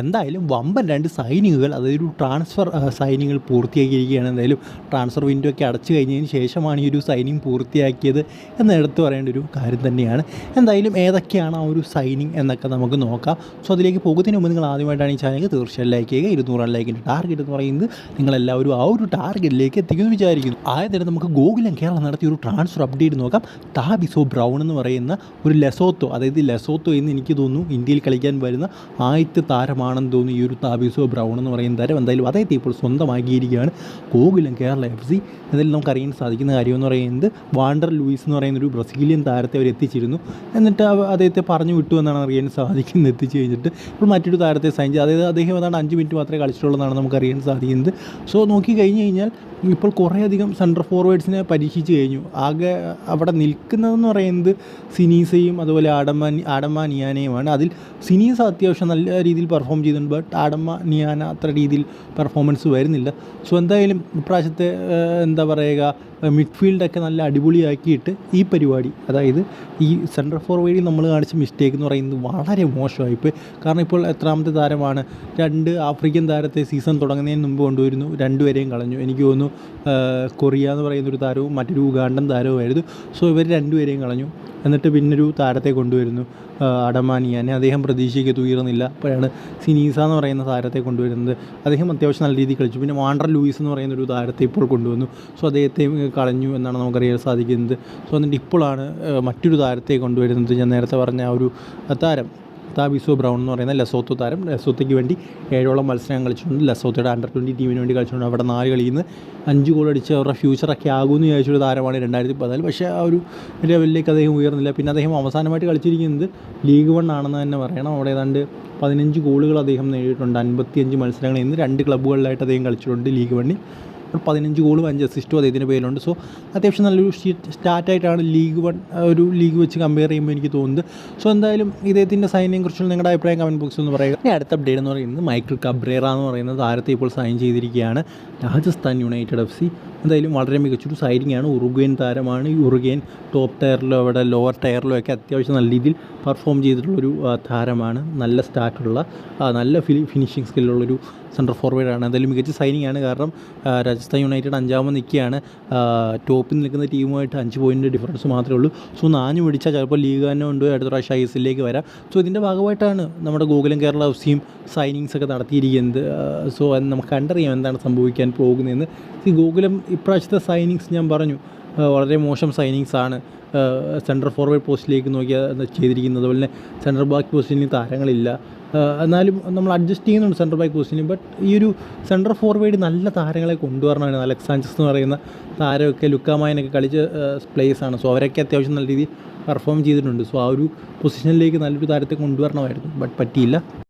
എന്തായാലും വമ്പൻ രണ്ട് സൈനിങ്ങുകൾ അതായത് ട്രാൻസ്ഫർ സൈനിങ്ങുകൾ പൂർത്തിയാക്കിയിരിക്കുകയാണ്. എന്തായാലും ട്രാൻസ്ഫർ വിൻഡോ ഒക്കെ അടച്ചു കഴിഞ്ഞതിന് ശേഷമാണ് ഈ ഒരു സൈനിങ് പൂർത്തിയാക്കിയത് എന്ന് എടുത്തു പറയേണ്ട ഒരു കാര്യം തന്നെയാണ്. എന്തായാലും ഏതൊക്കെയാണ് ആ ഒരു സൈനിങ് എന്നൊക്കെ നമുക്ക് നോക്കാം. സോ അതിലേക്ക് പോകുന്നതിന് മുമ്പ് നിങ്ങൾ ആദ്യമായിട്ടാണ് ഈ ചാനൽ തീർച്ചയായും ലൈക്ക് ചെയ്യുക. ഇരുന്നൂറ് ലൈക്കിന്റെ ടാർഗറ്റ് എന്ന് പറയുന്നത് നിങ്ങളെല്ലാവരും ആ ഒരു ടാർഗറ്റിലേക്ക് എത്തിക്കുമെന്ന് വിചാരിക്കുന്നു. ആയതിനെ നമുക്ക് ഗോകുലം കേരളം നടത്തിയ ഒരു ട്രാൻസ്ഫർ അപ്ഡേറ്റ് നോക്കാം. ടാബിസോ ബ്രൗൺ എന്ന് പറയുന്ന ഒരു ലെസോത്തോ അതായത് ലെസോത്തോ എന്ന് എനിക്ക് തോന്നുന്നു ഇന്ത്യയിൽ കളിക്കാൻ വരുന്ന ആദ്യത്തെ താരമാണെന്ന് തോന്നുന്നു. ഈ ഒരു താബിസോ ബ്രൗൺ എന്ന് പറയുന്ന തരം എന്തായാലും അദ്ദേഹത്തെ ഇപ്പോൾ സ്വന്തമാക്കിയിരിക്കുകയാണ്. ഗോകുലം കേരള എഫ് സി എന്തായാലും നമുക്കറിയാൻ സാധിക്കുന്ന കാര്യം എന്ന് പറയുന്നത് വാണ്ടർ ലൂയിസ് എന്ന് പറയുന്ന ഒരു ബ്രസീലിയൻ താരത്തെ അവർ എത്തിച്ചിരുന്നു. എന്നിട്ട് അദ്ദേഹത്തെ പറഞ്ഞു വിട്ടു എന്നാണ് അറിയാൻ സാധിക്കുന്നത്. എത്തിച്ചു കഴിഞ്ഞിട്ട് ഇപ്പോൾ മറ്റൊരു താരത്തെ സൈൻ ചെയ്ത്. അതായത് അദ്ദേഹം അതാണ് അഞ്ച് മിനിറ്റ് മാത്രമേ കളിച്ചിട്ടുള്ളൂ എന്നാണ് നമുക്കറിയാൻ സാധിക്കുന്നത്. സോ നോക്കി കഴിഞ്ഞ് കഴിഞ്ഞാൽ ഇപ്പോൾ കുറേയധികം സെൻട്രൽ ഫോർവേഡ്സിനെ പരീക്ഷിച്ച് കഴിഞ്ഞു. ആകെ അവിടെ നിൽക്കുന്നതെന്ന് പറയുന്നത് സിനീസയും അതുപോലെ ആഡമ്മ ആഡമ്മ നിയാനയുമാണ് അതിൽ സിനീസ് അത്യാവശ്യം നല്ല രീതിയിൽ പെർഫോം ചെയ്യുന്നുണ്ട് ബട്ട് ആടമ്മ നിയാന അത്ര രീതിയിൽ പെർഫോമൻസ് വരുന്നില്ല. സോ എന്തായാലും ഇപ്രാവശ്യത്തെ എന്താ പറയുക മിഡ്ഫീൽഡൊക്കെ നല്ല അടിപൊളിയാക്കിയിട്ട് ഈ പരിപാടി അതായത് ഈ സെൻട്രൽ ഫോർവേഡിൽ നമ്മൾ കാണിച്ച മിസ്റ്റേക്ക് എന്ന് പറയുന്നത് വളരെ മോശമായിപ്പോയി കാരണം ഇപ്പോൾ എത്രാമത്തെ താരമാണ് രണ്ട് ആഫ്രിക്കൻ താരത്തെ സീസൺ തുടങ്ങുന്നതിന് മുമ്പ് കൊണ്ടുവരുന്നു രണ്ടുപേരെയും കളഞ്ഞു. എനിക്ക് തോന്നുന്നു കൊറിയ എന്ന് പറയുന്ന ഒരു താരവും മറ്റൊരു ഉഗാണ്ടൻ താരവുമായിരുന്നു സോ ഇവർ രണ്ടുപേരെയും കളഞ്ഞു. എന്നിട്ട് പിന്നൊരു താരത്തെ കൊണ്ടുവരുന്നു അടമാനിയാനെ അദ്ദേഹം പ്രതീക്ഷയ്ക്ക് തുയർന്നില്ല അപ്പോഴാണ് സിനീസ എന്ന് പറയുന്ന താരത്തെ കൊണ്ടുവരുന്നത്. അദ്ദേഹം അത്യാവശ്യം നല്ല രീതിയിൽ കളിച്ചു. പിന്നെ വാണ്ടർ ലൂയിസ് എന്ന് പറയുന്ന ഒരു താരത്തെ ഇപ്പോൾ കൊണ്ടുവന്നു. സോ അദ്ദേഹത്തെയും കളഞ്ഞു എന്നാണ് നമുക്കറിയാൻ സാധിക്കുന്നത്. സോ എന്നിട്ട് ഇപ്പോഴാണ് മറ്റൊരു താരത്തെ കൊണ്ടുവരുന്നത്. ഞാൻ നേരത്തെ പറഞ്ഞ ആ ഒരു താരം താബിസോ ബ്രൗൺ എന്ന് പറയുന്ന ലസോത്തോ താരം. ലസോത്തയ്ക്ക് വേണ്ടി ഏഴോളം മത്സരം കളിച്ചിട്ടുണ്ട്. ലസോത്തയുടെ അണ്ടർ ട്വന്റി ടീമിന് വേണ്ടി കളിച്ചിട്ടുണ്ട് അവിടെ നാല് കളിയിൽ നിന്ന് അഞ്ച് ഗോൾ അടിച്ച് അവരുടെ ഫ്യൂച്ചറൊക്കെ ആകുമെന്ന് വിചാരിച്ചൊരു താരമാണ് രണ്ടായിരത്തി പതിനാല്. പക്ഷേ ആ ഒരു ലെവലിലേക്ക് അദ്ദേഹം ഉയർന്നില്ല. പിന്നെ അദ്ദേഹം അവസാനമായിട്ട് കളിച്ചിരിക്കുന്നത് ലീഗ് വൺ ആണെന്ന് തന്നെ പറയണം. അവിടെ ഏതാണ്ട് പതിനഞ്ച് ഗോളുകൾ അദ്ദേഹം നേടിയിട്ടുണ്ട്. അൻപത്തിയഞ്ച് മത്സരങ്ങളിൽ നിന്ന് രണ്ട് ക്ലബ്ബുകളിലായിട്ട് അദ്ദേഹം കളിച്ചിട്ടുണ്ട് ലീഗ് വണ്ണിൽ. പതിനഞ്ച് ഗോളും അഞ്ച് അസിസ്റ്റും അദ്ദേഹത്തിന്റെ പേരിലുണ്ട്. സോ അത്യാവശ്യം നല്ലൊരു സ്റ്റാർട്ടായിട്ടാണ് ലീഗ് വൺ ഒരു ലീഗ് വെച്ച് കമ്പയർ ചെയ്യുമ്പോൾ എനിക്ക് തോന്നുന്നത്. സോ എന്തായാലും ഇദ്ദേഹത്തിന്റെ സൈനിനെ കുറിച്ചുള്ള നിങ്ങളുടെ അഭിപ്രായം കമന്റ് ബോക്സിൽ ഒന്ന് പറയുക. ഇനി അടുത്ത അപ്ഡേറ്റ് എന്ന് പറയുന്നത് മൈക്കിൾ കബ്രേറ എന്ന് പറയുന്ന താരത്തെ ഇപ്പോൾ സൈൻ ചെയ്തിരിക്കുകയാണ്. Rajasthan United F C. എന്തായാലും വളരെ മികച്ചൊരു സൈനിങ് ആണ്. ഉറുഗ്വേൻ താരമാണ്. ഈ ഉറുഗ്വേൻ ടോപ്പ് ടയറിലോ അവിടെ ലോവർ ടയറിലോ ഒക്കെ അത്യാവശ്യം നല്ല രീതിയിൽ പെർഫോം ചെയ്തിട്ടുള്ളൊരു താരമാണ്. നല്ല സ്റ്റാറ്റുള്ള ആ, നല്ല ഫിനി ഫിനിഷിംഗ് സ്കില്ലുള്ളൊരു സെൻട്രൽ ഫോർവേഡാണ് എന്തായാലും മികച്ച സൈനിങ് ആണ്. കാരണം രാജസ്ഥാൻ യുണൈറ്റഡ് അഞ്ചാമത് നിൽക്കുകയാണ്. ടോപ്പിൽ നിൽക്കുന്ന ടീമുമായിട്ട് അഞ്ച് പോയിന്റ് ഡിഫറൻസ് മാത്രമേ ഉള്ളൂ. സോ നാഞ്ഞു പിടിച്ചാൽ ചിലപ്പോൾ ലീഗ് തന്നെ ഉണ്ട്. അടുത്ത പ്രാവശ്യം ഐ എസ് എല്ലിലേക്ക് വരാം. സോ ഇതിന്റെ ഭാഗമായിട്ടാണ് നമ്മുടെ ഗോകുലം കേരള എഫ് സിയും സൈനിങ്സ് ഒക്കെ നടത്തിയിരിക്കുന്നത്. സോ നമുക്ക് കണ്ടറിയാം എന്താണ് സംഭവിക്കാൻ പോകുന്നതെന്ന്. ഈ ഗോകുലം ഇപ്രാവശ്യത്തെ സൈനിങ്സ് ഞാൻ പറഞ്ഞു. വളരെ മോശം സൈനിങ്സാണ് സെൻട്രൽ ഫോർവേഡ് പോസ്റ്റിലേക്ക് നോക്കിയാൽ ചെയ്തിരിക്കുന്നത്. അതുപോലെ തന്നെ സെൻട്രൽ ബാക്ക് പോസ്റ്റിന് താരങ്ങളില്ല. എന്നാലും നമ്മൾ അഡ്ജസ്റ്റ് ചെയ്യുന്നുണ്ട് സെൻട്രൽ ബാക്ക് പോസ്റ്റിന് ബട്ട് ഈ ഒരു സെൻട്രൽ ഫോർവേഡ് നല്ല താരങ്ങളെ കൊണ്ടുവരണമാണ് അലക്സ് എന്ന് പറയുന്ന താരമൊക്കെ ലുക്കാമായനൊക്കെ കളിച്ച ആണ്. സോ അവരൊക്കെ അത്യാവശ്യം നല്ല രീതിയിൽ പെർഫോം ചെയ്തിട്ടുണ്ട്. സോ ആ ഒരു പൊസിഷനിലേക്ക് നല്ലൊരു താരത്തെ കൊണ്ടുവരണമായിരുന്നു. ബട്ട് പറ്റിയില്ല.